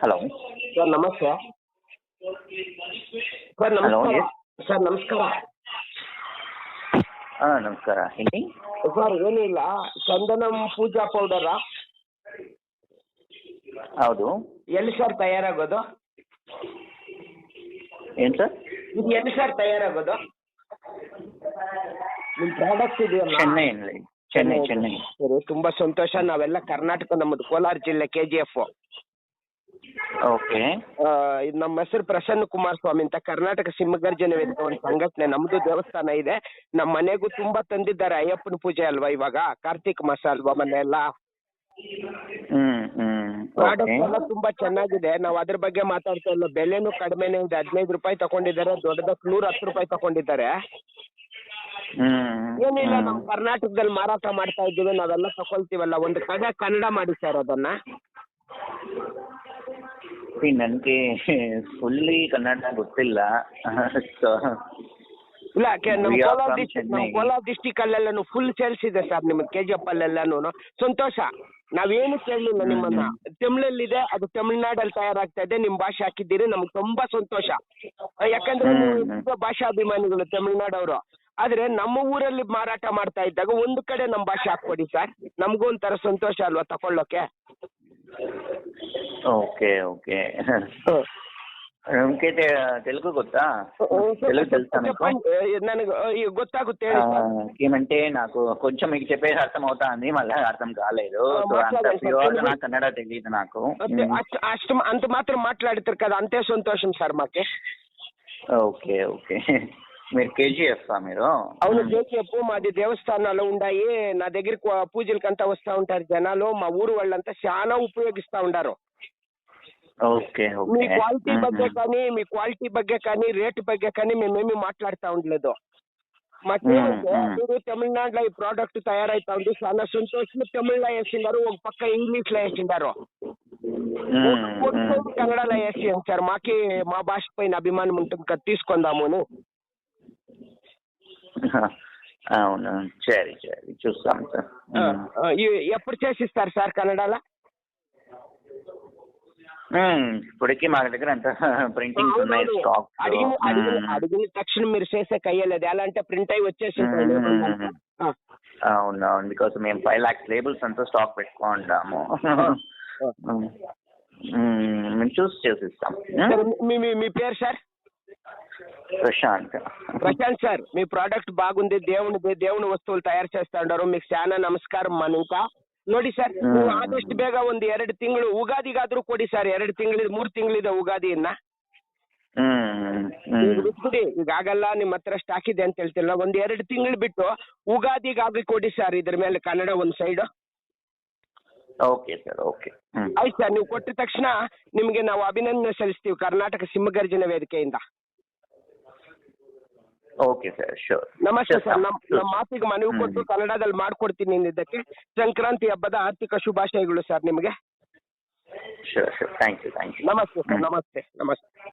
Hello. Sir ನಮಸ್ತೆ. Sir ನಮಸ್ಕಾರ. Sir ನಮಸ್ಕಾರ. ಹಾಂ ನಮಸ್ಕಾರ. ಹೇಳಿ. ಸರ್ ಏನಿಲ್ಲ. ಚಂದನಂ ಪೂಜಾ ಪೌಡರಾ. ಹೌದು. ಎಲ್ಲಿ ಸರ್ ತಯಾರಾಗೋದು? ಏನ್ ಸರ್? ಇದು ಎಲ್ಲಿ ಸರ್ ತಯಾರಾಗೋದು? ನಿಮ್ಮ ಪ್ರಾಡಕ್ಟ್ ಇದೆಯಲ್ಲ? ಚೆನ್ನೈನಲ್ಲಿ ಚೆನ್ನೈ ಚೆನ್ನೈ. ಸರಿ ತುಂಬಾ ಸಂತೋಷ. ನಾವೆಲ್ಲ ಕರ್ನಾಟಕ ನಮ್ಮದು ಕೋಲಾರ ಜಿಲ್ಲೆ ಕೆ ಜಿ ಎಫ್ ಓಕೆ. ಇದು ನಮ್ಮ ಹೆಸರು ಪ್ರಸನ್ನ ಕುಮಾರ್ ಸ್ವಾಮಿ ಅಂತ ಕರ್ನಾಟಕ ಸಿಂಹಗರ್ಜನೆ ವೇದಿಕೆ ಒಂದು ಸಂಘಟನೆ. ನಮ್ದು ದೇವಸ್ಥಾನ ಇದೆ. ನಮ್ಮ ಮನೆಗೂ ತುಂಬಾ ತಂದಿದ್ದಾರೆ ಅಯ್ಯಪ್ಪನ ಪೂಜೆ ಅಲ್ವಾ ಇವಾಗ? ಕಾರ್ತಿಕ್ ಮಾಸ ಅಲ್ವಾ ಮನೆ ಎಲ್ಲ ಪ್ರಾಡಕ್ಟ್ ಎಲ್ಲ ತುಂಬಾ ಚೆನ್ನಾಗಿದೆ. ನಾವು ಅದ್ರ ಬಗ್ಗೆ ಮಾತಾಡ್ತಾ ಇಲ್ಲ. ಬೆಲೆನೂ ಕಡಿಮೆನೇ ಇದೆ. ಹದಿನೈದು ರೂಪಾಯಿ ತಗೊಂಡಿದ್ದಾರೆ. ದೊಡ್ಡದಕ್ಕೆ ನೂರ ಹತ್ತು ರೂಪಾಯಿ ತಗೊಂಡಿದ್ದಾರೆ. ಏನಿಲ್ಲ ನಮ್ಮ ಕರ್ನಾಟಕದಲ್ಲಿ ಮಾರಾಟ ಮಾಡ್ತಾ ಇದ್ದೀವಿ. ನಾವೆಲ್ಲ ತಗೊಳ್ತೀವಲ್ಲ. ಒಂದು ಕಡೆ ಕನ್ನಡ ಮಾಡಿ ಸರ್ ಅದನ್ನ. ನನಗೆ ಫುಲ್ಲಿ ಕನ್ನಡ ಗೊತ್ತಿಲ್ಲ. ಸೊ ಇಲ್ಲ ಕೆ- ನಮ್ಮ We are Kolar from district ನಮ್ಮ Chennai. ಕೋಲಾರ ಡಿಸ್ಟಿಕ್ ಅಲ್ಲೆಲ್ಲಾನು ಫುಲ್ ಸೇಲ್ಸ್ ಇದೆ ಸರ್ ನಿಮ್ಮ ಕೆ ಜಿ ಎಫ್ ಅಲ್ಲೆಲ್ಲಾನು ಸಂತೋಷ ನಾವೇನು ಕೇಳಲಿಲ್ಲ ನಿಮ್ಮನ್ನ. ತಮಿಳಲ್ಲಿದೆ ಅದು ತಮಿಳ್ನಾಡಲ್ಲಿ ತಯಾರಾಗ್ತಾ ಇದೆ ನಿಮ್ಮ ಭಾಷೆ ಹಾಕಿದ್ದೀರಿ ನಮ್ಗೆ ತುಂಬಾ ಸಂತೋಷ. ಆ, ಯಾಕಂದ್ರೆ ನೀವು ಹ್ಮ್, ಹ್ಮ್. ತುಂಬ ಭಾಷಾಭಿಮಾನಿಗಳು ತಮಿಳ್ನಾಡವರು. ಆದ್ರೆ ನಮ್ಮ ಊರಲ್ಲಿ ಮಾರಾಟ ಮಾಡ್ತಾ ಇದ್ದಾಗ ಒಂದು ಕಡೆ ನಮ್ಮ ಭಾಷೆ ಹಾಕ್ಕೊಡಿ ಸರ್. ನಮಗೂ ಒಂಥರ ಸಂತೋಷ ಅಲ್ವಾ ತಕೊಳ್ಳೋಕೆ? ಓಕೆ ಓಕೆ ನಮಗೆ తెలుగు ಗೊತ್ತಾ తెలుగు తెలుసా మీకు ನನಗೆ ಈಗ ಗೊತ್ತಾಗುತ್ತೆ ಹೇಳಿ ಸರ್ ఏమంటే నాకు కొంచెం మీకు చెప్పేది అర్థం అవుతుంది మళ్ళీ అర్థం కాలేదు ఆ, సో అంత మాట్లాడండి సార్. ప్యూర్ తెలుగు- నాకు కన్నడ తెలియదు నాకు అంతే అష్ట- అష్టం అంత మాత్రం మాట్లాడతారు కదా అంతే సంతోషం సార్ మాకి ఓకే ఓకే మీరు కేజీఎఫ్ మీరు అవును చెప్పు మాది దేవస్థానాలు ఉన్నాయి నా దగ్గరికి వా- పూజలకంతా వస్తూ ఉంటారు జనాలు మా ఊరు వాళ్ళంతా చాలా ఉపయోగిస్తూ ఉండారు ఓకే మీ ఓకే క్వాలిటీ ಬಗ್ಗೆ కానీ మీ క్వాలిటీ ಬಗ್ಗೆ కానీ రేట్ ಬಗ್ಗೆ కానీ మేమేమి మాట్లాడుతూ ఉండలేదు మాకేమంటే మ్మ్. మీరు తమిళనాడులో ఈ ప్రోడక్ట్ తయారైతా ఉంది చాలా సంతోషం తమిళ్లో వేసిండారు ఒక పక్క ఇంగ్లీష్ లో వేసిండారు మొత్తం కన్నడలో వేసి సార్ మాకి మా భాష పైన అభిమానం ఉంటుంది కదా తీసుకుందాము అని అవును? సరే సరే. చూస్తాం సార్. ఎప్పుడు చేసిస్తారు సార్ కన్నడలో? ఇప్పటికి మా దగ్గర అంత ప్రింటింగ్స్ ఉన్నాయి అవునవును. స్టాక్ అడిగిన తక్షణం మీరు చేసే కయ్యలేదు. ఎలా అంటే ప్రింట్ అయి వచ్చేసి ఉంటుంది. మ్మ్. ఆ, అవును అవును. బికాస్ మేము ఫైవ్ ల్యాక్స్ లేబుల్స్ అంతా స్టాక్ పెట్టుకుంటాము. మేము చూసి చేసిస్తాం. మీ పేరు సార్? ప్రశాంత్ ప్రశాంత్ సార్ మీ ప్రాడక్ట్ బాగుంది దేవునిది దేవుని వస్తువులు తయారు చేస్తా ఉన్నారు మీకు చాలా ನಮಸ್ಕಾರ మన ఇంకా ನೋಡಿ ಸರ್ ಹ್ಮ್. ನೀವು ಆದಷ್ಟು ಬೇಗ ಒಂದು ಎರಡು ತಿಂಗಳು ಉಗಾದಿಗಾದ್ರೂ ಕೊಡಿ ಸರ್ ಎರಡು ತಿಂಗಳಿದೆ ಮೂರು ತಿಂಗಳಿದೆ ಉಗಾದಿಯನ್ನ ಹ್ಮ್ ಈಗ ಹ್ಮ್ ಬಿಟ್ಬಿಡಿ ಈಗ ಆಗಲ್ಲ ನಿಮ್ಮ ಹತ್ರ ಸ್ಟಾಕ್ ಇದೆ ಅಂತ ಹೇಳ್ತಿಲ್ಲ ಒಂದ್ ಎರಡು ತಿಂಗಳು ಬಿಟ್ಟು ಉಗಾದಿಗಾಗಿ ಕೊಡಿ ಸರ್ ಇದ್ರ ಮೇಲೆ ಕನ್ನಡ ಒಂದ್ ಸೈಡ್ ಓಕೆ ಸರ್ ಓಕೆ ಹ್ಮ್ ಆಯ್ತು ಸರ್ ನೀವು ಕೊಟ್ಟ ತಕ್ಷಣ ನಿಮಗೆ ನಾವು ಅಭಿನಂದನೆ ಸಲ್ಲಿಸ್ತೀವಿ ಕರ್ನಾಟಕ ಸಿಂಹಗರ್ಜನ ವೇದಿಕೆಯಿಂದ ಓಕೆ ಸರ್ ಶೋರ್ ನಮಸ್ತೆ ಸರ್ ನಮ್ಮ ನಮ್ಮ ಮಾತಿಗೆ ಮನವಿ ಕೊಟ್ಟು ಕನ್ನಡದಲ್ಲಿ ಮಾಡ್ಕೊಡ್ತೀನಿ ಇದಕ್ಕೆ ಸಂಕ್ರಾಂತಿ ಹಬ್ಬದ ಆರ್ಥಿಕ ಶುಭಾಶಯಗಳು ಸರ್ ನಿಮಗೆ. Sure sure thank you thank you ನಮಸ್ತೆ ಸರ್ ನಮಸ್ತೆ ನಮಸ್ತೆ.